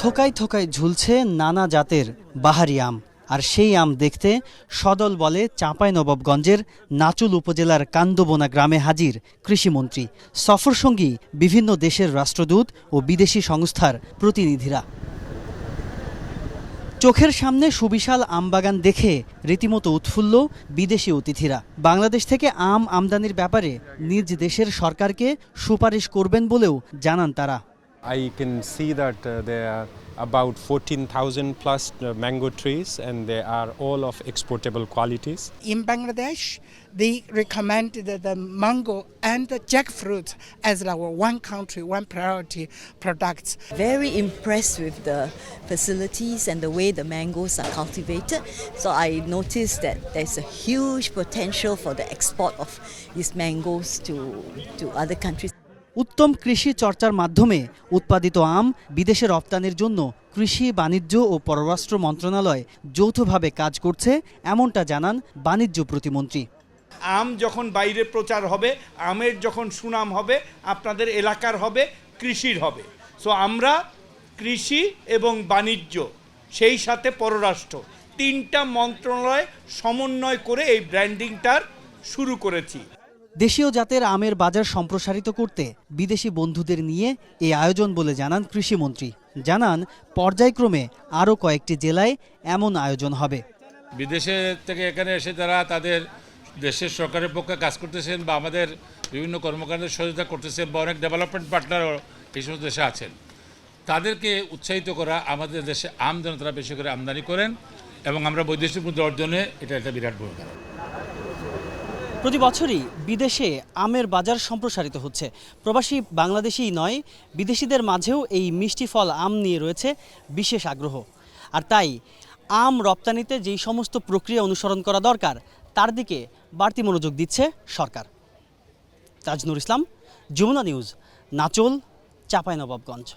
থোকায় থোকায় ঝুলছে নানা জাতের বাহারি আম, আর সেই আম দেখতে সদল বলে চাঁপাই নবাবগঞ্জের নাচুল উপজেলার কান্দবোনা গ্রামে হাজির কৃষিমন্ত্রী। সফরসঙ্গী বিভিন্ন দেশের রাষ্ট্রদূত ও বিদেশি সংস্থার প্রতিনিধিরা। চোখের সামনে সুবিশাল আমবাগান দেখে রীতিমতো উৎফুল্ল বিদেশি অতিথিরা। বাংলাদেশ থেকে আম আমদানির ব্যাপারে নিজ দেশের সরকারকে সুপারিশ করবেন বলেও জানান তারা। I can see that uh, they are about 14,000 plus uh, mango trees and they are all of exportable qualities. in Bangladesh, they recommend the, the mango and the jackfruit as our one country, one priority products. very impressed with the facilities and the way the mangoes are cultivated. So I noticed that there's a huge potential for the export of these mangoes to, to other countries. উত্তম কৃষি চর্চার মাধ্যমে উৎপাদিত আম বিদেশে রপ্তানির জন্য কৃষি, বাণিজ্য ও পররাষ্ট্র মন্ত্রণালয় যৌথভাবে কাজ করছে, এমনটা জানান বাণিজ্য প্রতিমন্ত্রী। আম যখন বাইরে প্রচার হবে, আমের যখন সুনাম হবে, আপনাদের এলাকার হবে, কৃষির হবে। সো আমরা কৃষি এবং বাণিজ্য, সেই সাথে পররাষ্ট্র, তিনটা মন্ত্রণালয় সমন্বয় করে এই ব্র্যান্ডিংটার শুরু করেছি। দেশীয় জাতের আমের বাজার সম্প্রসারিত করতে বিদেশি বন্ধুদের নিয়ে এই আয়োজন বলে জানান কৃষিমন্ত্রী। জানান, পর্যায়ক্রমে আরও কয়েকটি জেলায় এমন আয়োজন হবে। বিদেশে থেকে এখানে এসে যারা তাদের দেশের সরকারের পক্ষে কাজ করতেছেন বা আমাদের বিভিন্ন কর্মকাণ্ডের সহযোগিতা করতেছেন বা অনেক ডেভেলপমেন্ট পার্টনারও এই সমস্ত দেশে আছেন, তাদেরকে উৎসাহিত করা আমাদের দেশে আম যেন তারা বেশি করে আমদানি করেন এবং আমরা বৈদেশিক মুদ্রা অর্জনে এটা একটা বিরাট ভূমিকা। প্রতি বছরই বিদেশে আমের বাজার সম্প্রসারিত হচ্ছে। প্রবাসী বাংলাদেশিই নয়, বিদেশিদের মাঝেও এই মিষ্টি ফল আম নিয়ে রয়েছে বিশেষ আগ্রহ। আর তাই, আম রপ্তানিতে যেই সমস্ত প্রক্রিয়া অনুসরণ করা দরকার, তার দিকে বাড়তি মনোযোগ দিচ্ছে সরকার। তাজনুর ইসলাম, যমুনা নিউজ, নাচল, চাঁপাইনবাবগঞ্জ।